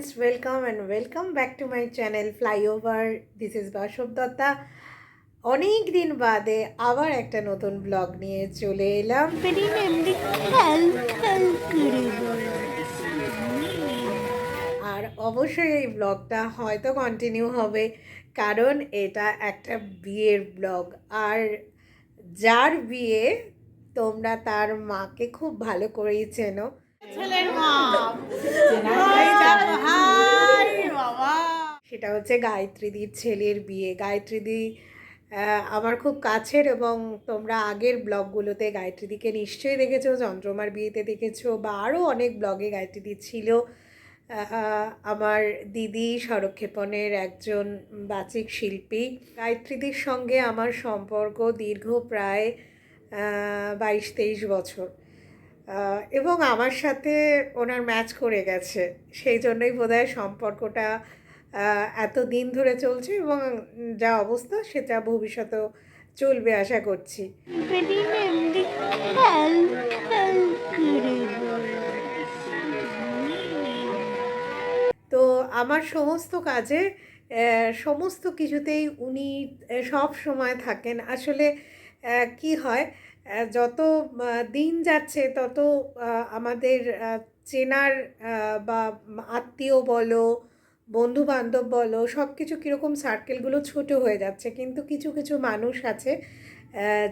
Friends welcome and welcome back to my channel flyover this is Basab Dutta অনেক দিন বাদে আবার একটা নতুন ব্লগ নিয়ে চলে এলাম। আর অবশ্যই এই ব্লগটা হয়তো কন্টিনিউ হবে কারণ এটা একটা বিয়ের ব্লগ আর যার বিয়ে তোমরা তার মাকে খুব ভালো করেই চেনো। ছেলের মা। সেটা হচ্ছে গায়ত্রীদির ছেলের বিয়ে। গায়ত্রীদি আমার খুব কাছের এবং তোমরা আগের ব্লগগুলোতে গায়ত্রীদিকে নিশ্চয়ই দেখেছ চন্দ্রমার বিয়েতে দেখেছ বা আরও অনেক ব্লগে গায়ত্রীদি ছিল। আমার দিদি সরক্ষেপণের একজন বাচিক শিল্পী। গায়ত্রীদির সঙ্গে আমার সম্পর্ক দীর্ঘ প্রায় বাইশ তেইশ বছর। এবং আমার সাথে ওনার ম্যাচ করে গেছে। সেই জন্যই বোধহয় সম্পর্কটা এত দিন ধরে চলছে এবং যা অবস্থা সেটা ভবিষ্যতেও চলবে আশা করছি। তো আমার সমস্ত কাজে সমস্ত কিছুতেই উনি সব সময় থাকেন। আসলে কি হয় যত দিন যাচ্ছে তত আমাদের চেনার বা আত্মীয় বলো বন্ধু বান্ধব বলো সব কিছু কীরকম সার্কেলগুলো ছোট হয়ে যাচ্ছে। কিন্তু কিছু কিছু মানুষ আছে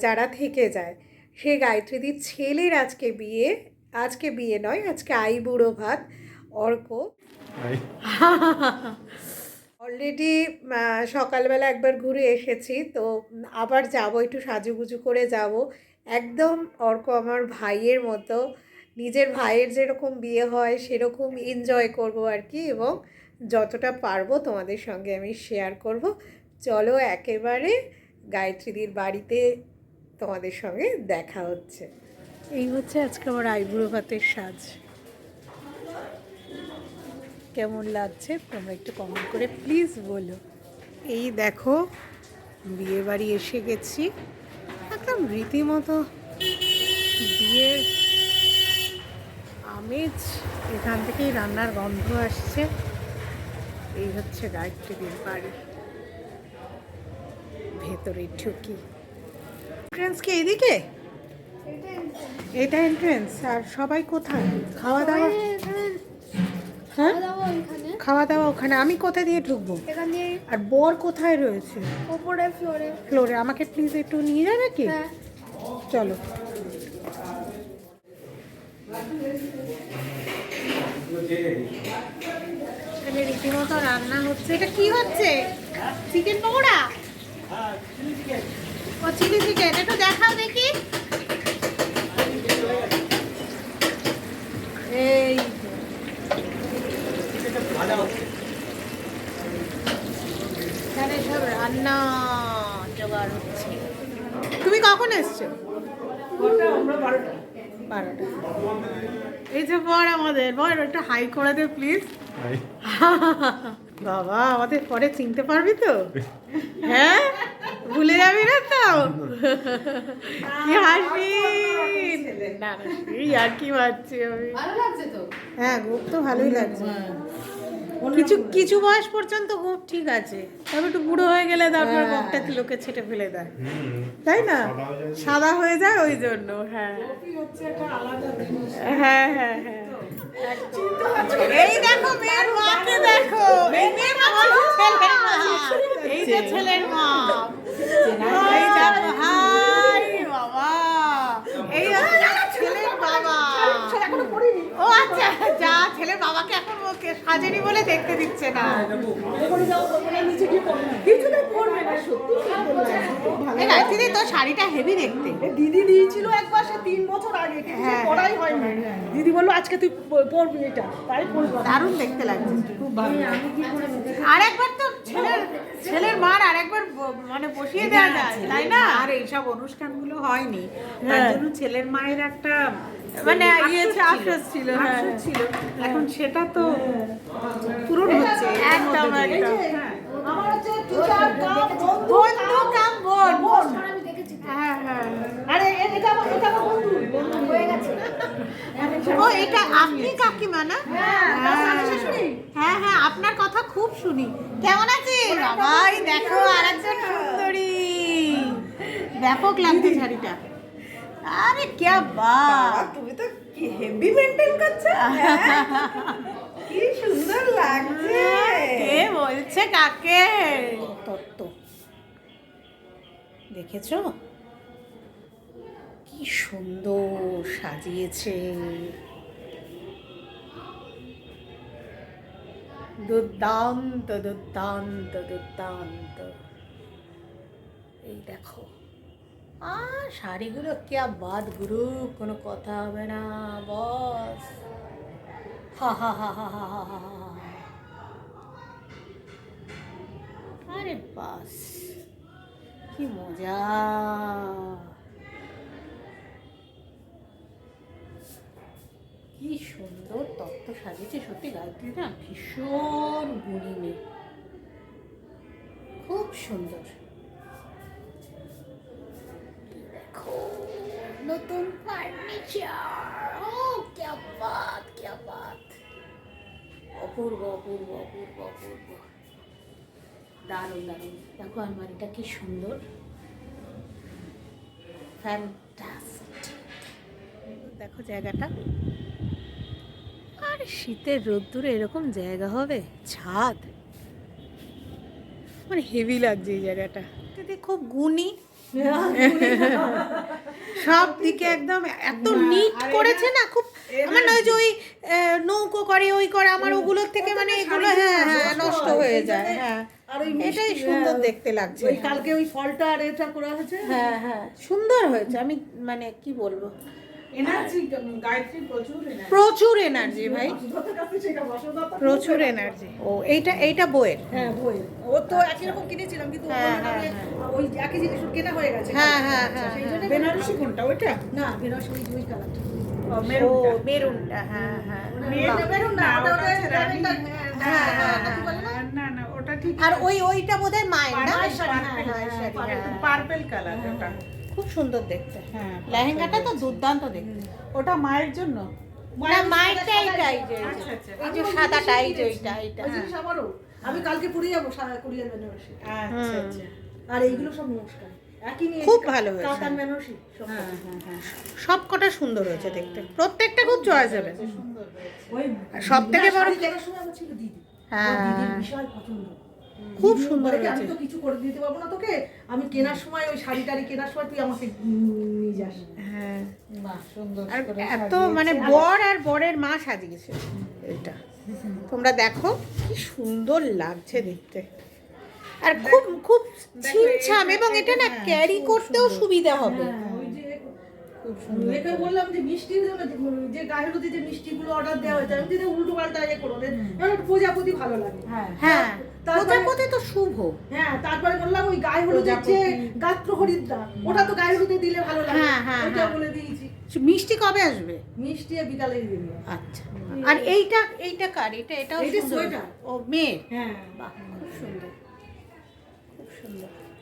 যারা থেকে যায়। সে গায়ত্রীদির ছেলের আজকে বিয়ে আজকে বিয়ে নয় আজকে আই বুড়ো ভাত অর্ক। অলরেডি সকালবেলা একবার ঘুরে এসেছি তো আবার যাব একটু সাজুগুজু করে যাব। একদম অর্ক আমার ভাইয়ের মতো। নিজের ভাইয়ের যেরকম বিয়ে হয়, সেরকম এনজয় করব আর কি এবং যতটা পারব তোমাদের সঙ্গে আমি শেয়ার করব। চলো একেবারে গায়ত্রীদির বাড়িতে তোমাদের সঙ্গে দেখা হচ্ছে। এই হচ্ছে আজকে আমার আইবুড়ো ভাতের সাজ। কেমন লাগছে তোমরা একটু কমেন্ট করে প্লিজ বলো। এই দেখো বিয়ে বাড়ি এসে গেছি। একদম রীতিমতো বিয়ের আমেজ এখান থেকেই রান্নার গন্ধ আসছে। এই হচ্ছে গায়ত্রীদের বাড়ি ভেতরে ঢুকি। এন্ট্রেন্স কি এইদিকে? এটা এন্ট্রেন্স আর সবাই কোথায়? খাওয়া দাওয়া? হ্যাঁ? খাওয়া দাওয়া ওখানে। আমি কোথা দিয়ে ঢুকবো? এখান দিয়ে আর বর কোথায় রয়েছে? ওপরে ফ্লোরে ফ্লোরে আমাকে প্লিজ একটু নিয়ে যাবে কি? হ্যাঁ। চলো। এখানে রীতিমতো রান্না হচ্ছে। এটা কি হচ্ছে? চিকেন পকোড়া? ও চিলি চিকেন। একটু দেখাও দেখি। এই। এখানে সব রান্না জোগাড় হচ্ছে। তুমি কখন এসছো? বারোটা। এই যে বর আমাদের বর একটু হাই করে দে প্লিজ বাবা আমাদের পরে চিনতে পারবি তো? হ্যাঁ? ভুলে যাবি না তো? কি হাসি? না আর কি ভাবছি আমি। ভালো লাগছে তো? হ্যাঁ গোপ তো ভালোই লাগছে। কিছু কিছু বয়স পর্যন্ত গোপ ঠিক আছে। তবে একটু বুড়ো হয়ে গেলে তারপর গোপটা লোকে ছেটে ফেলে দেয়। তাই না? সাদা হয়ে যায়। ওই জন্য হ্যাঁ। হ্যাঁ হ্যাঁ হ্যাঁ। এই দেখো মেয়ের মাকে দেখো। এই মেয়ের মা ছেলের মা। এই যে ছেলের মা। এই দেখো হাই বাবা। এই ছেলের বাবা। ও আচ্ছা। যা ছেলের বাবাকে এখন ওকে সাজেনি বলে দেখতে দিচ্ছে না। গায়ত্রী শাড়িটা হেভি দেখতে। দিদি দিয়েছিল একবার সে তিন বছর আগে হ্যাঁ, পড়াই হয়নি। দিদি বলল আজকে তুই প- এটা তাই দারুণ দেখতে লাগছে। খুব ভালো। আর একবার তো ছেলের ছেলের মার আরেকবার মানে বসিয়ে দেওয়া যায় তাই না? আর এইসব অনুষ্ঠানগুলো হয়নি। তার জন্য ছেলের মায়ের একটা মানে ইয়ে আফসোস আফসোস ছিল হ্যাঁ। ছিল। এখন সেটা তো পূরণ হচ্ছে। একদম একদম। হ্যাঁ। আমার হচ্ছে বন্ধু কাম বোন বোন আমি দেখেছি হ্যাঁ হ্যাঁ আরে এ- এটা আমার এটা আমার বন্ধু বন্ধু হয়ে গেছে ও এটা আপনি কাকিমা না? হ্যাঁ হ্যাঁ হ্যাঁ আপনার কথা খুব শুনি। কেমন আছেন? বাবাই দেখো আরেকজন সুন্দরী। ব্যাপক লাগছে শাড়িটা। আরে কে বাত তুমি তো হেভি মেনটেন করছ? কি সুন্দর লাগছে। কে বলছে কাকে? তত্ত্ব। দেখেছ? কি সুন্দর সাজিয়েছে। দুর্দান্ত দুর্দান্ত দুর্দান্ত। এই দেখো। আ শাড়িগুলো কে বাদ গুরু, কোনো কথা হবে না, বস। হা হা হা হা হা হা হা। আরে বাস, কি মজা। করতে গাইতে না? ভীষণ গুণী মেয়ে। খুব সুন্দর। দেখো, নতুন ফার্নিচার ও, কে বাত কে বাত অপূর্ব অপূর্ব অপূর্ব অপূর্ব। দারুণ দারুণ। দেখো আলমারিটা কি সুন্দর। ফ্যান্টাস্টিক দেখো জায়গাটা। আর শীতের রোদ্দুরে এরকম জায়গা হবে? ছাদ। মানে হেভি লাগছে এই জায়গাটা। খুব গুণী। সব দিকে একদম এত নিট করেছে না খুব আমার নয় যে ওই নৌকো করে ওই করে আমার ওগুলোর থেকে মানে এগুলো হ্যাঁ হ্যাঁ নষ্ট হয়ে যায় হ্যাঁ। আর ওই এটাই সুন্দর হ্যাঁ, দেখতে লাগছে। কালকে ওই ফলটা আর এটা করা হয়েছে? হ্যাঁ হ্যাঁ। সুন্দর হয়েছে আমি মানে কি বলব? প্রচুর এনার্জি ভাই। প্রচুর এনার্জি ও এইটা এইটা বইয়ের? হ্যাঁ বইয়ের। ও তো আচ্ছা। একই রকম কিনেছিলাম কিন্তু হ্যাঁ, হ্যাঁ, হ্যাঁ। ওই একই জিনিস কেনা হয়ে গেছে। হ্যাঁ হ্যাঁ হ্যাঁ বেনারসি কোনটা? ওইটা? না বেনারসি ওই দুই হ্যাঁ হ্যাঁ হ্যাঁ। হ্যাঁ না। না ওটা ঠিক আর ওই ওইটা বোধহয় মায়ের না? পার্পেল কালার ওটা। খুব সুন্দর দেখতে। হ্যাঁ লেহেঙ্গাটা তো দুর্দান্ত দেখতে। ওটা মায়ের জন্য। না মায়েরটা এইটা এই যে এই যে। আচ্ছা আচ্ছা যে সাদাটা এই যে ওইটা এইটা ওই জিনিস আমারও। আমি কালকে পুরী যাব কোরিয়ান বেনারসি আচ্ছা আচ্ছা। আর এইগুলো সব নমস্কার। খুব ভালো হয়েছে। সব হ্যাঁ হ্যাঁ হ্যাঁ। কটা সুন্দর হয়েছে দেখতে। প্রত্যেকটা খুব চয়েস হবে। সুন্দর হয়েছে। ওই সব থেকে বড় হ্যাঁ, হ্যাঁ। বিশাল পছন্দ। খুব সুন্দর আমি তো কিছু করে দিতে পারব না তোকে। আমি কেনার সময় ওই শাড়ি টাড়ি কেনার সময় তুই আমাকে নিয়ে যাস। হ্যাঁ। এত মানে বর আর বরের মা সাজিয়েছে এটা। তোমরা দেখো কি সুন্দর লাগছে দেখতে। আর খুব খুব ছিমছাম এবং এটা না ক্যারি করতেও সুবিধা হবে। হ্যাঁ, খুব সুন্দর বললাম যে মিষ্টি যে যে মিষ্টিগুলো অর্ডার দেওয়া হয়েছে আমি যদি উল্টো পাল্টা ইয়ে করো প্রজাপতি ভালো লাগে। হ্যাঁ। হ্যাঁ। প্রজাপতি তো শুভ। হ্যাঁ তারপরে বললাম ওই গায়ে হলুদের যে গাত্র হরিদ্রা ওটা তো গায়ে হলুদে দিলে ভালো লাগে। হ্যাঁ, হ্যাঁ, ওইটা হ্যাঁ। বলে দিয়েছি। মিষ্টি কবে আসবে? মিষ্টি আর বিকালে দিলাম আচ্ছা। আর এইটা এইটা কার? এটা সোয়েটার। ও মেয়ে হ্যাঁ। বাহ খুব সুন্দর। খুব সুন্দর।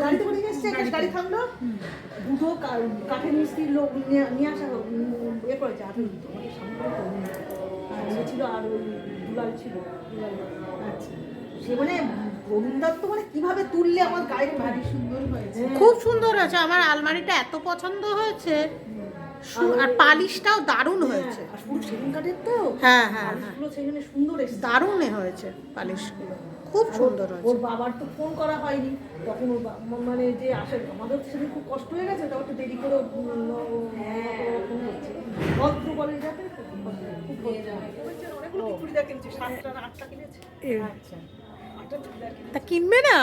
গাড়িতে করে নিয়ে এসছে গাড়ি থামলো। দুটো কাঠের মিস্ত্রির লোক নিয়ে নিয়ে আসা এ করেছে আর ওই সামনে ছিল আর ওই দুলাল ছিল আচ্ছা। সে মানে মানে কীভাবে তুললে আমার গায়ে ভারী সুন্দর হয়েছে। খুব সুন্দর হয়েছে আমার আলমারিটা এত পছন্দ হয়েছে। সু- আর পালিশটাও দারুণ হয়েছে। আর পুরো সেগুন কাঠের তো হ্যাঁ হ্যাঁ হ্যাঁ। সেখানে সুন্দর দারুণ এ হয়েছে পালিশগুলো। খুব সুন্দর ওর বাবার তো ফোন করা হয়নি তখন ওর মানে যে আসে আমাদের সেদিন খুব কষ্ট হয়ে গেছে তখন দেরি করে ফোন করছে ভদ্র বলে যাতে অনেকগুলো চুড়িদার কিনছে সাতটা আটটা কিনেছে? আচ্ছা চুড়িদার তা কিনবে না?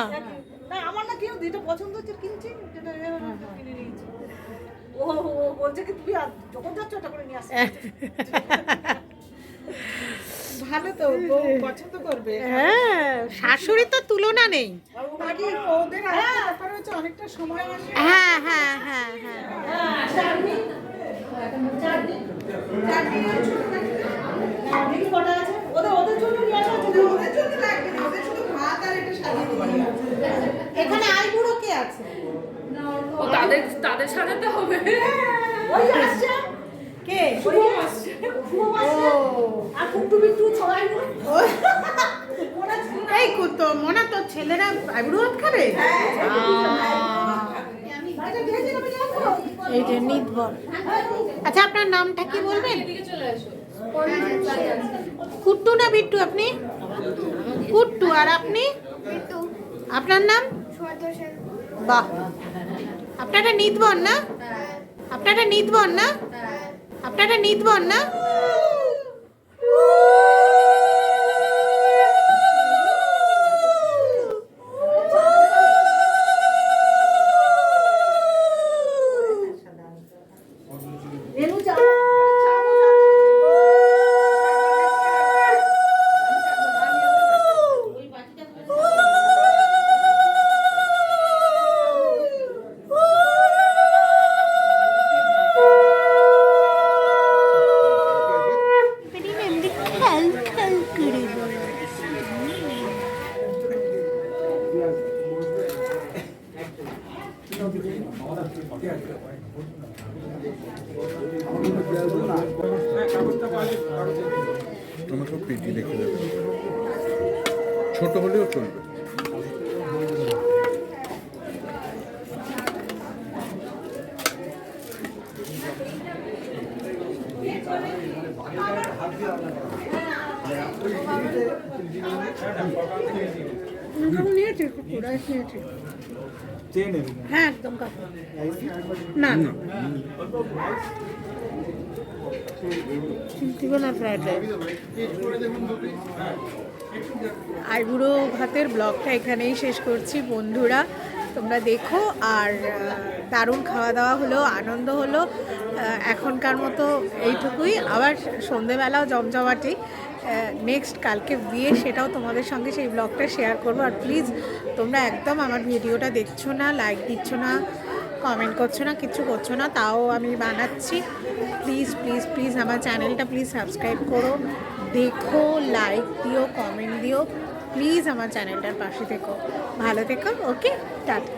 না আমার না কেউ যেটা পছন্দ হচ্ছে কিনছি যেটা কিনে নিয়েছি। ও ও বলছে কি তুমি আর যখন যাচ্ছ ওটা করে নিয়ে আসবে ভালো তো পছন্দ করবে। হ্যাঁ শাশুড়ি তো তুলনা নেই। অনেকটা সময় হ্যাঁ হ্যাঁ হ্যাঁ হ্যাঁ। তাদের সাজাতে হবে। কে? শুভ। শুভ এই তো মনে তো ছেলেরা আইব্রু হাত খাবে? আসব? এই যে নিদবর আচ্ছা আপনার নামটা কি বলবেন? এদিকে কুট্টু না বিট্টু আপনি? কুট্টু আর আপনি? আপনার নাম? বাহ। আপনারা নিদবন না? আপনারা নিদবন না? আপনারা নিদবন না? আমাকেও পেটি রেখে দেবে ছোট হলেও চলবে। নিয়েছি রাইস নিয়েছি। হ্যাঁ একদম না। না। চিন্তিও না ফ্রাইড রাইস আইবুড়ো ভাতের ব্লগটা এখানেই শেষ করছি বন্ধুরা। তোমরা দেখো, আর দারুণ খাওয়া দাওয়া হলো, আনন্দ হলো। এখনকার মতো এইটুকুই। আবার সন্ধেবেলাও জমজমাটি। নেক্সট কালকে বিয়ে সেটাও তোমাদের সঙ্গে সেই ব্লগটা শেয়ার করব। আর প্লিজ তোমরা একদম আমার ভিডিওটা দেখছ না লাইক দিচ্ছ না কমেন্ট করছ না, কিছু করছ না, তাও আমি বানাচ্ছি। প্লিজ প্লিজ প্লিজ আমার চ্যানেলটা প্লিজ সাবস্ক্রাইব করো। দেখো লাইক দিও কমেন্ট দিও। প্লিজ আমার চ্যানেলটার পাশে থেকো। ভালো থেকো ওকে টাটা